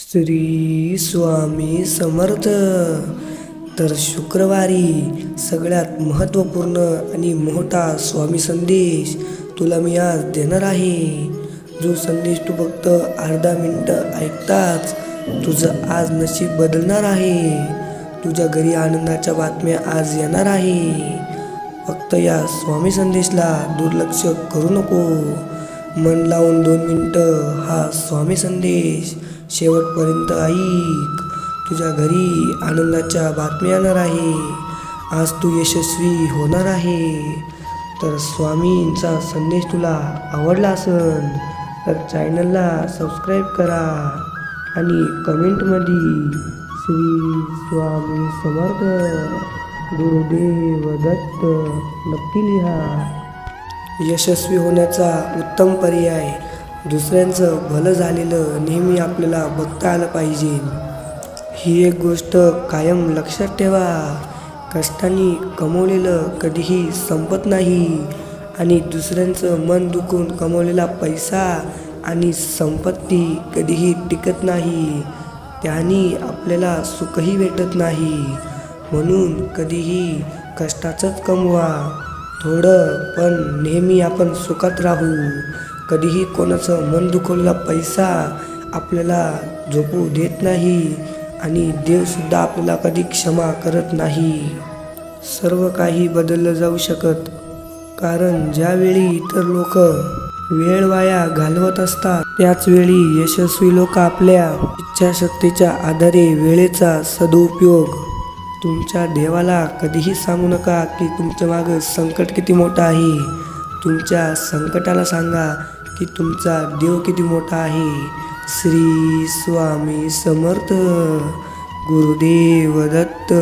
श्री स्वामी समर्थ. तर शुक्रवारी सगळ्यात महत्त्वपूर्ण आणि मोठा स्वामी संदेश तुला मी आज देणार आहे. जो संदेश तू फक्त अर्धा मिनटं ऐकताच तुझं आज नशीब बदलणार आहे. तुझ्या घरी आनंदाच्या बातम्या आज येणार आहे. फक्त या स्वामी संदेशला दुर्लक्ष करू नको. मन लावून दोन मिनटं हा स्वामी संदेश शेवटपर्यंत ऐक तुझ्या घरी आनंदाच्या बातम्या येणार आहे. आज तू यशस्वी होणार आहे. तर स्वामींचा संदेश तुला आवडला असन तर चॅनलला सबस्क्राईब करा आणि कमेंटमध्ये श्री स्वामी समर्थ गुरुदेव दत्त नक्की लिहा. यशस्वी होण्याचा उत्तम पर्याय दुसऱ्यांचं भलं झालेलं नेहमी आपल्याला बघता आलं पाहिजे. ही एक गोष्ट कायम लक्षात ठेवा. कष्टाने कमवलेलं कधीही संपत नाही आणि दुसऱ्यांचं मन दुखून कमवलेला पैसा आणि संपत्ती कधीही टिकत नाही. त्याने आपल्याला सुखही भेटत नाही. म्हणून कधीही कष्टाचंच कमवा. थोडं पण नेहमी आपण सुखात राहू. कधीही कोणाचं मन दुखवलेला पैसा आपल्याला झोपू देत नाही आणि देवसुद्धा आपल्याला कधी क्षमा करत नाही. सर्व काही बदललं जाऊ शकत कारण ज्यावेळी इतर लोक वेळ वाया घालवत असतात त्याचवेळी यशस्वी लोक आपल्या इच्छाशक्तीच्या आधारे वेळेचा सदुपयोग तुमच्या देवाला कधीही सांगू नका की तुमच्या मागं संकट किती मोठं आहे. तुमच्या संकटाला सांगा की तुमचा देव किती मोठा आहे? श्री स्वामी समर्थ गुरुदेव दत्त.